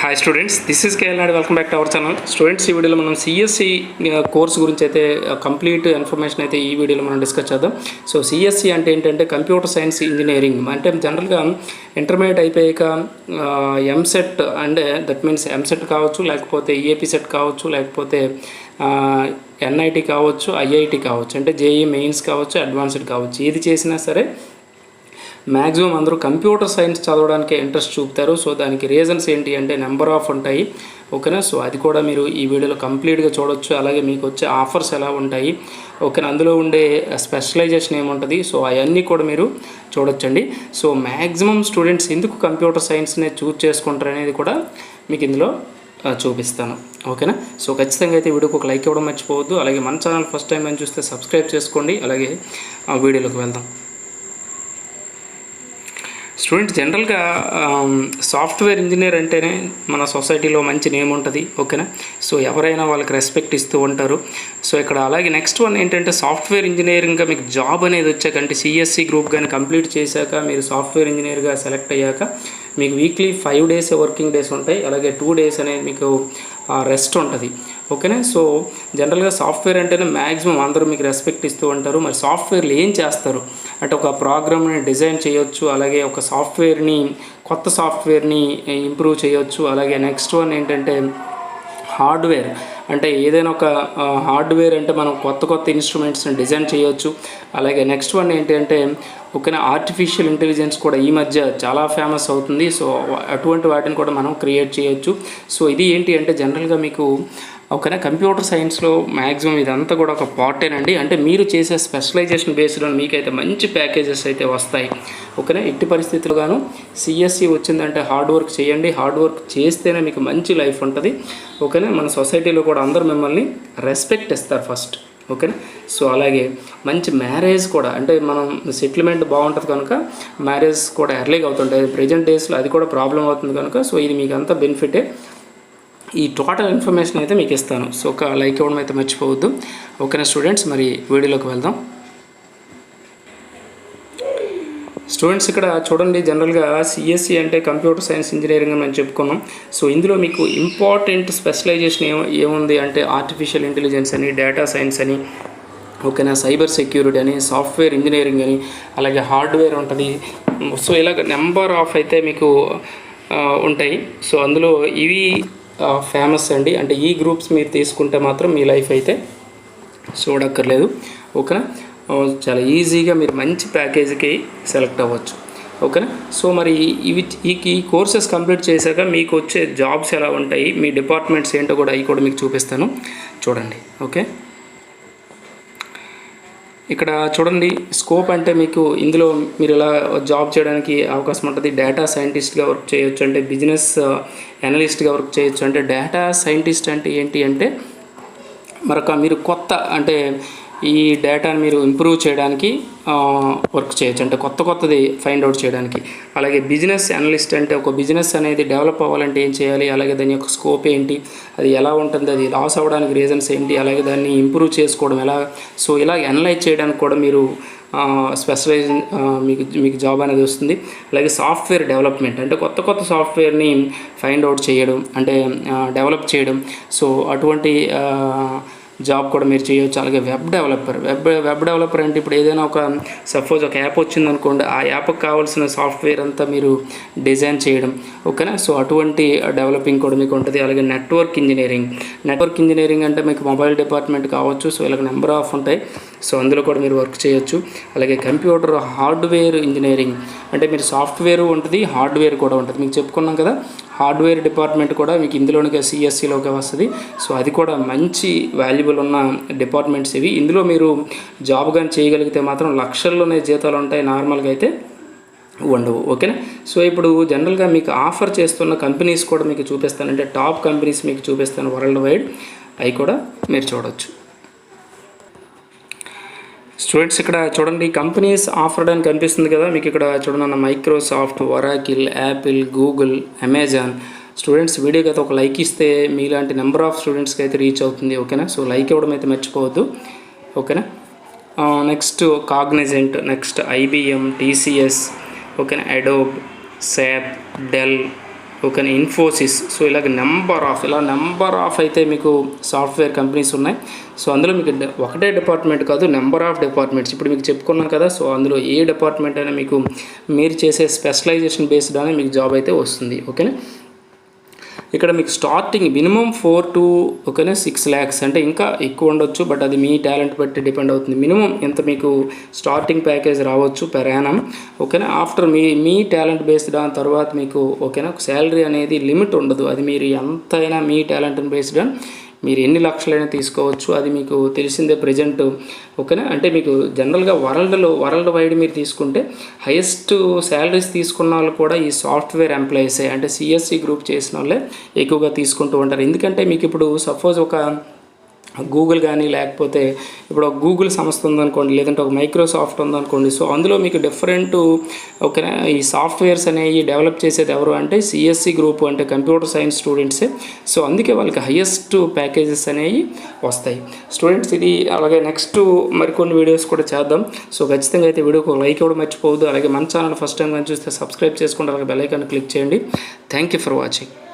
Hi students this is KL welcome back to our channel students ఈ వీడియోలో మనం CSC course గురించి అయితే కంప్లీట్ ఇన్ఫర్మేషన్ అయితే ఈ వీడియోలో మనం డిస్కస్ చేద్దాం. సో సిఎస్సి అంటే ఏంటంటే కంప్యూటర్ సైన్స్ ఇంజనీరింగ్ అంటే జనరల్గా ఇంటర్మీడియట్ అయిపోయాక ఎంసెట్ అంటే దట్ మీన్స్ ఎంసెట్ కావచ్చు లేకపోతే ఈఏపీ సెట్ కావచ్చు లేకపోతే ఎన్ఐటి కావచ్చు ఐఐటి కావచ్చు. అంటే జేఈ మెయిన్స్ కావచ్చు అడ్వాన్స్డ్ కావచ్చు. ఏది చేసినా సరే మ్యాక్సిమం అందరూ కంప్యూటర్ సైన్స్ చదవడానికి ఇంట్రెస్ట్ చూపుతారు. సో దానికి రీజన్స్ ఏంటి అంటే నెంబర్ ఆఫ్ ఉంటాయి. ఓకేనా? సో అది కూడా మీరు ఈ వీడియోలో కంప్లీట్గా చూడొచ్చు. అలాగే మీకు వచ్చే ఆఫర్స్ ఎలా ఉంటాయి. ఓకేనా? అందులో ఉండే స్పెషలైజేషన్ ఏముంటుంది? సో అవన్నీ కూడా మీరు చూడొచ్చండి. సో మ్యాక్సిమం స్టూడెంట్స్ ఎందుకు కంప్యూటర్ సైన్స్నే చూజ్ చేసుకుంటారు అనేది కూడా మీకు ఇందులో చూపిస్తాను. ఓకేనా? సో ఖచ్చితంగా అయితే వీడియోకి ఒక లైక్ ఇవ్వడం మర్చిపోవద్దు. అలాగే మన ఛానల్ ఫస్ట్ టైం అని చూస్తే సబ్స్క్రైబ్ చేసుకోండి. అలాగే ఆ వీడియోలోకి వెళ్దాం. స్టూడెంట్ జనరల్గా సాఫ్ట్వేర్ ఇంజనీర్ అంటేనే మన సొసైటీలో మంచి నేమ్ ఉంటుంది ఓకేనా? సో ఎవరైనా వాళ్ళకి రెస్పెక్ట్ ఇస్తూ ఉంటారు. సో ఇక్కడ అలాగే నెక్స్ట్ వన్ ఏంటంటే సాఫ్ట్వేర్ ఇంజనీరింగ్గా మీకు జాబ్ అనేది వచ్చాక అంటే సిఎస్సి గ్రూప్ కానీ కంప్లీట్ చేశాక మీరు సాఫ్ట్వేర్ ఇంజనీర్గా సెలెక్ట్ అయ్యాక మీకు weekly five days working days ఉంటాయి. అలాగే టూ డేస్ అనేది మీకు రెస్ట్ ఉంటుంది. ఓకేనా? సో జనరల్గా సాఫ్ట్వేర్ అంటేనే మ్యాక్సిమం అందరూ మీకు రెస్పెక్ట్ ఇస్తూ ఉంటారు. మరి సాఫ్ట్వేర్లు ఏం చేస్తారు? అంటే ఒక ప్రోగ్రామ్ని డిజైన్ చేయొచ్చు అలాగే ఒక సాఫ్ట్వేర్ని కొత్త సాఫ్ట్వేర్ని ఇంప్రూవ్ చేయొచ్చు. అలాగే నెక్స్ట్ వన్ ఏంటంటే హార్డ్వేర్. అంటే ఏదైనా ఒక హార్డ్వేర్ అంటే మనం కొత్త కొత్త ఇన్స్ట్రుమెంట్స్ని డిజైన్ చేయొచ్చు. అలాగే నెక్స్ట్ వన్ ఏంటి అంటే ఓకేనా ఆర్టిఫిషియల్ ఇంటెలిజెన్స్ కూడా ఈ మధ్య చాలా ఫేమస్ అవుతుంది. సో అటువంటి వాటిని కూడా మనం క్రియేట్ చేయొచ్చు. సో ఇది ఏంటి అంటే జనరల్గా మీకు ఓకేనా? కంప్యూటర్ సైన్స్లో మ్యాక్సిమం ఇదంతా కూడా ఒక పార్టేనండి. అంటే మీరు చేసే స్పెషలైజేషన్ బేస్లో మీకైతే మంచి ప్యాకేజెస్ అయితే వస్తాయి. ఓకేనా? ఎట్టి పరిస్థితులుగాను సిఎస్సి వచ్చిందంటే హార్డ్ వర్క్ చేయండి. హార్డ్ వర్క్ చేస్తేనే మీకు మంచి లైఫ్ ఉంటుంది. ఓకేనా? మన సొసైటీలో కూడా అందరూ మిమ్మల్ని రెస్పెక్ట్ ఇస్తారు ఫస్ట్. ఓకేనా? సో అలాగే మంచి మ్యారేజ్ కూడా అంటే మనం సెటిల్మెంట్ బాగుంటుంది కనుక మ్యారేజ్ కూడా ఎర్లీగా అవుతుంటాయి. ప్రజెంట్ డేస్లో అది కూడా ప్రాబ్లం అవుతుంది కనుక సో ఇది మీకు అంతా బెనిఫిటే. ఈ టోటల్ ఇన్ఫర్మేషన్ అయితే మీకు ఇస్తాను. సో ఒక లైక్ ఇవ్వడం అయితే మర్చిపోవద్దు. ఓకేనా స్టూడెంట్స్ మరి వీడియోలోకి వెళ్దాం. స్టూడెంట్స్ ఇక్కడ చూడండి జనరల్గా సిఎస్సి అంటే కంప్యూటర్ సైన్స్ ఇంజనీరింగ్ అని మనం చెప్పుకున్నాం. సో ఇందులో మీకు ఇంపార్టెంట్ స్పెషలైజేషన్ ఏం ఏముంది అంటే ఆర్టిఫిషియల్ ఇంటెలిజెన్స్ అని డేటా సైన్స్ అని ఓకేనా సైబర్ సెక్యూరిటీ అని సాఫ్ట్వేర్ ఇంజనీరింగ్ అని అలాగే హార్డ్వేర్ ఉంటుంది. సో ఇలాగ నెంబర్ ఆఫ్ అయితే మీకు uh, ఉంటాయి. సో అందులో ఇవి ఫేమస్ అండి. అంటే ఈ గ్రూప్స్ మీరు తీసుకుంటే మాత్రం మీ లైఫ్ అయితే చూడక్కర్లేదు. ఓకేనా? చాలా ఈజీగా మీరు మంచి ప్యాకేజీకి సెలెక్ట్ అవ్వచ్చు. ఓకేనా? సో మరి ఇవి ఈ ఈ కోర్సెస్ కంప్లీట్ చేశాక మీకు వచ్చే జాబ్స్ ఎలా ఉంటాయి మీ డిపార్ట్మెంట్స్ ఏంటో కూడా అవి కూడా మీకు చూపిస్తాను. చూడండి. ఓకే? ఇక్కడ చూడండి స్కోప్ అంటే మీకు ఇందులో మీరు ఇలా జాబ్ చేయడానికి అవకాశం ఉంటుంది? డేటా సైంటిస్ట్గా వర్క్ చేయొచ్చు అంటే బిజినెస్ అనలిస్ట్గా వర్క్ చేయొచ్చు అంటే డేటా సైంటిస్ట్ అంటే ఏంటి అంటే మరొక మీరు కొత్త అంటే ఈ డేటాను మీరు ఇంప్రూవ్ చేయడానికి వర్క్ చేయొచ్చు. అంటే కొత్త కొత్తది ఫైండ్ అవుట్ చేయడానికి. అలాగే బిజినెస్ అనలిస్ట్ అంటే ఒక బిజినెస్ అనేది డెవలప్ అవ్వాలంటే ఏం చేయాలి? అలాగే దాని యొక్క స్కోప్ ఏంటి? అది ఎలా ఉంటుంది? అది లాస్ అవ్వడానికి రీజన్స్ ఏంటి? అలాగే దాన్ని ఇంప్రూవ్ చేసుకోవడం ఎలా? సో ఇలా అనలైజ్ చేయడానికి కూడా మీరు స్పెషలైజ్ మీకు మీకు జాబ్ అనేది వస్తుంది. అలాగే సాఫ్ట్వేర్ డెవలప్మెంట్. అంటే కొత్త కొత్త సాఫ్ట్వేర్ని ఫైండ్ అవుట్ చేయడం అంటే డెవలప్ చేయడం. సో అటువంటి జాబ్ కూడా మీరు చేయొచ్చు. అలాగే web developer. Web web developer అంటే ఇప్పుడు ఏదైనా ఒక సపోజ్ ఒక యాప్ వచ్చిందనుకోండి ఆ యాప్కి కావాల్సిన సాఫ్ట్వేర్ అంతా మీరు డిజైన్ చేయడం. ఓకేనా? సో అటువంటి డెవలపింగ్ కూడా మీకు ఉంటుంది. అలాగే నెట్వర్క్ ఇంజనీరింగ్. నెట్వర్క్ ఇంజనీరింగ్ అంటే మీకు మొబైల్ డిపార్ట్మెంట్ కావచ్చు. సో ఇలాగ నెంబర్ ఆఫ్ ఉంటాయి. సో అందులో కూడా మీరు వర్క్ చేయొచ్చు. అలాగే కంప్యూటర్ హార్డ్వేర్ ఇంజనీరింగ్ అంటే మీరు సాఫ్ట్వేర్ ఉంటుంది హార్డ్వేర్ కూడా ఉంటుంది. మీకు చెప్పుకున్నాం కదా హార్డ్వేర్ డిపార్ట్మెంట్ కూడా మీకు ఇందులోనే సిఎస్సిలోకి వస్తుంది. సో అది కూడా మంచి వాల్యుబుల్ ఉన్న డిపార్ట్మెంట్స్ ఇవి. ఇందులో మీరు జాబ్ కానీ చేయగలిగితే మాత్రం లక్షల్లోనే జీతాలు ఉంటాయి నార్మల్గా అయితే ఉండవు. ఓకేనా? సో ఇప్పుడు జనరల్గా మీకు ఆఫర్ చేస్తున్న కంపెనీస్ కూడా మీకు చూపిస్తాను. అంటే టాప్ కంపెనీస్ మీకు చూపిస్తాను వరల్డ్ వైడ్ అవి కూడా మీరు చూడవచ్చు స్టూడెంట్స్ ఇక్కడ చూడండి కంపెనీస్ ఆఫర్డ్ అని కనిపిస్తుంది కదా మీకు ఇక్కడ చూడండి Microsoft Oracle Apple Google Amazon. Students వీడియోకి అయితే ఒక లైక్ ఇస్తే మీలాంటి నెంబర్ ఆఫ్ స్టూడెంట్స్కి అయితే రీచ్ అవుతుంది ఓకేనా? సో లైక్ ఇవ్వడం అయితే మర్చిపోవద్దు ఓకేనా? Next Cognizant next IBM TCS ఓకేనా? అడోబ్ శాప్ డెల్ ఓకేనా ఇన్ఫోసిస్ సో ఇలాగ నెంబర్ ఆఫ్ ఇలా నెంబర్ ఆఫ్ అయితే మీకు సాఫ్ట్వేర్ కంపెనీస్ ఉన్నాయి. సో అందులో మీకు ఒకటే డిపార్ట్మెంట్ కాదు నెంబర్ ఆఫ్ డిపార్ట్మెంట్స్ ఇప్పుడు మీకు చెప్పుకున్నాం కదా సో అందులో ఏ డిపార్ట్మెంట్ అయినా మీకు మీరు చేసే స్పెషలైజేషన్ బేస్డ్ అనే మీకు జాబ్ అయితే వస్తుంది. ఓకేనా ఇక్కడ మీకు స్టార్టింగ్ మినిమం ఫోర్ టు ఓకేనా సిక్స్ ల్యాక్స్ అంటే ఇంకా ఎక్కువ ఉండొచ్చు బట్ అది మీ టాలెంట్ బట్టి డిపెండ్ అవుతుంది. మినిమం ఎంత మీకు స్టార్టింగ్ ప్యాకేజ్ రావచ్చు పెర్ యానం ఓకేనా? ఆఫ్టర్ మీ మీ టాలెంట్ బేస్డ్ దాని తర్వాత మీకు ఓకేనా శాలరీ అనేది లిమిట్ ఉండదు. అది మీరు ఎంతైనా మీ టాలెంట్ని బేస్డ్ మీరు ఎన్ని లక్షలైనా తీసుకోవచ్చు. అది మీకు తెలిసిందే ప్రజెంట్ ఓకేనా? అంటే మీకు జనరల్గా వరల్డ్లో వరల్డ్ వైడ్ మీరు తీసుకుంటే హైయెస్ట్ శాలరీస్ తీసుకున్న వాళ్ళు కూడా ఈ సాఫ్ట్వేర్ ఎంప్లాయీసే అంటే సిఎస్సి గ్రూప్ చేసిన వాళ్ళే ఎక్కువగా తీసుకుంటూ ఉంటారు. ఎందుకంటే మీకు ఇప్పుడు సపోజ్ ఒక గూగుల్ కానీ లేకపోతే ఇప్పుడు ఒక గూగుల్ సంస్థ ఉందనుకోండి లేదంటే ఒక మైక్రోసాఫ్ట్ ఉందనుకోండి సో అందులో మీకు డిఫరెంట్ ఓకేనా ఈ సాఫ్ట్వేర్స్ అనేవి డెవలప్ చేసేది ఎవరు అంటే సిఎస్సి గ్రూప్ అంటే కంప్యూటర్ సైన్స్ స్టూడెంట్సే సో అందుకే వాళ్ళకి హయ్యెస్ట్ ప్యాకేజెస్ అనేవి వస్తాయి. స్టూడెంట్స్ ఇది అలాగే నెక్స్ట్ మరికొన్ని వీడియోస్ కూడా చేద్దాం. సో ఖచ్చితంగా అయితే వీడియోకి ఒక లైక్ ఇవ్వడం మర్చిపోవద్దు. అలాగే మన ఛానల్ ఫస్ట్ టైం కానీ చూస్తే సబ్స్క్రైబ్ చేసుకోండి అలాగే బెల్ ఐకాన్ క్లిక్ చేయండి. Thank you for watching